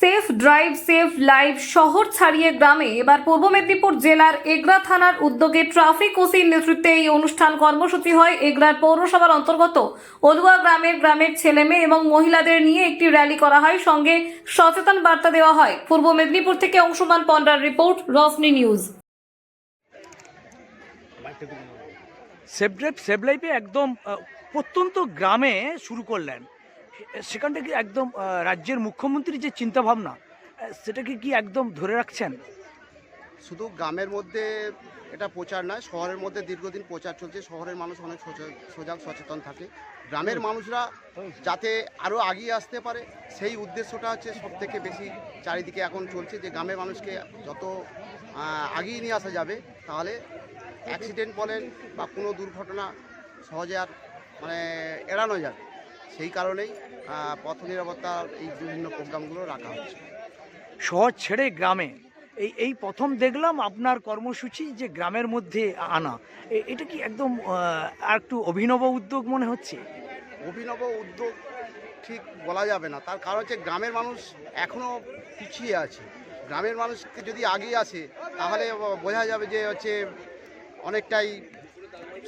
Safe drive, safe live শহর ছাড়িয়ে গ্রামে। এবার পূর্ব মেদিনীপুর জেলার এগরা থানার উদ্যোগে ট্রাফিক ওসির নেতৃত্বে এই অনুষ্ঠান কর্মসূচি হয়। এগরার পৌরসভার অন্তর্গত অলুয়া গ্রামের গ্রামের ছেলে মেয়ে এবং মহিলাদের নিয়ে একটি র্যালি করা হয়। সঙ্গে সচেতন বার্তা দেওয়া হয়। পূর্ব মেদিনীপুর থেকে অংশুমান পন্ডার রিপোর্ট রফনি নিউজ। সেভ ড্রাইভ সেভ লাইফে একদম প্রত্যন্ত গ্রামে শুরু করলেন। সেখান থেকে একদম রাজ্যের মুখ্যমন্ত্রীর যে চিন্তাভাবনা সেটাকে কি একদম ধরে রাখছেন? শুধু গ্রামের মধ্যে এটা প্রচার নয়, শহরের মধ্যে দীর্ঘদিন প্রচার চলছে, শহরের মানুষ অনেক সজাগ, সচেতন থাকে। গ্রামের মানুষরা যাতে আরও এগিয়ে আসতে পারে, সেই উদ্দেশ্যটা হচ্ছে সব থেকে বেশি চারিদিকে এখন চলছে, যে গ্রামের মানুষকে যত আগিয়ে নিয়ে আসা যাবে, তাহলে অ্যাক্সিডেন্ট বলেন বা কোনো দুর্ঘটনা সহজে আর মানে এড়ানো যাবে। সেই কারণেই পথ নিরাপত্তার এই বিভিন্ন প্রোগ্রামগুলো রাখা হচ্ছে। শহর ছেড়ে গ্রামে এই এই প্রথম দেখলাম আপনার কর্মসূচি যে গ্রামের মধ্যে আনা এটা কি একদম আর একটু অভিনব উদ্যোগ মনে হচ্ছে? অভিনব উদ্যোগ ঠিক বলা যাবে না। তার কারণ হচ্ছে গ্রামের মানুষ এখনও পিছিয়ে আছে। গ্রামের মানুষকে যদি আগিয়ে আসে তাহলে বোঝা যাবে যে হচ্ছে অনেকটাই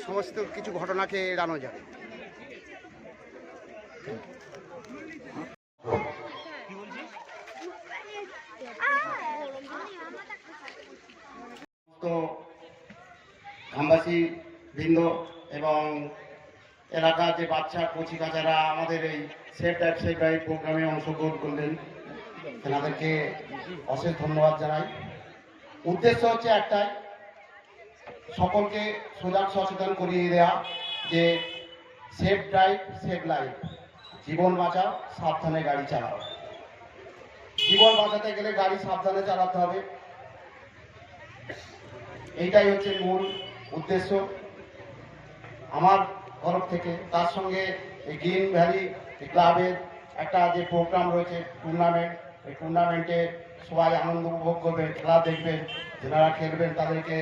সমস্ত কিছু ঘটনাকে এড়ানো যাবে। গ্রামবাসী বৃন্দ এবং এলাকার যে বাচ্চা, কচি কাচারা আমাদের এই সেফ ড্রাইভ সেফ ড্রাইভ প্রোগ্রামে অংশগ্রহণ করলেন। তেনাদেরকে অশেষ ধন্যবাদ জানাই। উদ্দেশ্য হচ্ছে একটাই, সকলকে সজাগ সচেতন করিয়ে দেওয়া যে সেফ ড্রাইভ সেফ লাইফ জীবন বাঁচাও, সাবধানে গাড়ি চালাও। জীবন বাঁচাতে গেলে গাড়ি সাবধানে চালাতে হবে। এইটাই হচ্ছে মূল উদ্দেশ্য। আমার তরফ থেকে, তার সঙ্গে এই গ্রিন ভ্যালি ক্লাবের একটা যে প্রোগ্রাম রয়েছে টুর্নামেন্ট এই টুর্নামেন্টে সবাই আনন্দ উপভোগ করবেন, খেলা দেখবেন, যারা খেলবেন তাদেরকে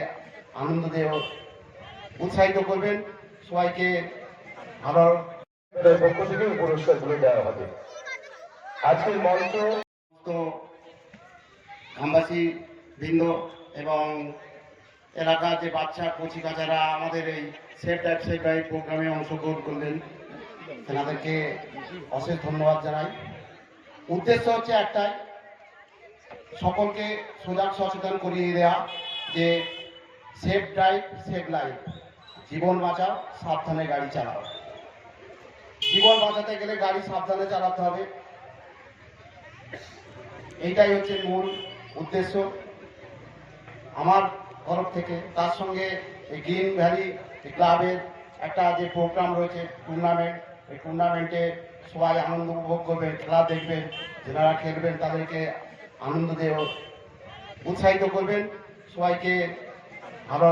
আনন্দ দিয়ে উৎসাহিত করবেন। সবাইকে ভালো তাদের পক্ষ থেকে এই পুরস্কারগুলো দেওয়া হবে। আজকের মঞ্চ গ্রামবাসী বৃন্দ এবং এলাকার যে বাচ্চা, কচি কাচারা আমাদের এই সেফ ড্রাইভ সেফ ড্রাইভ প্রোগ্রামে অংশগ্রহণ করলেন তেনাদেরকে অশেষ ধন্যবাদ জানাই। উদ্দেশ্য হচ্ছে একটাই, সকলকে সজাগ সচেতন করিয়ে দেওয়া যে সেফ ড্রাইভ সেফ লাইফ জীবন বাঁচাও, সাবধানে গাড়ি চালাও। জীবন বাঁচাতে গেলে গাড়ি সাবধানে চালাতে হবে। এইটাই হচ্ছে মূল উদ্দেশ্য। আমার তরফ থেকে, তার সঙ্গে এই গ্রিন ভ্যালি ক্লাবের একটা যে প্রোগ্রাম রয়েছে টুর্নামেন্ট এই টুর্নামেন্টে সবাই আনন্দ উপভোগ করবেন, খেলা দেখবেন, যারা খেলবেন তাদেরকে আনন্দ দিয়ে উৎসাহিত করবেন। সবাইকে ভালো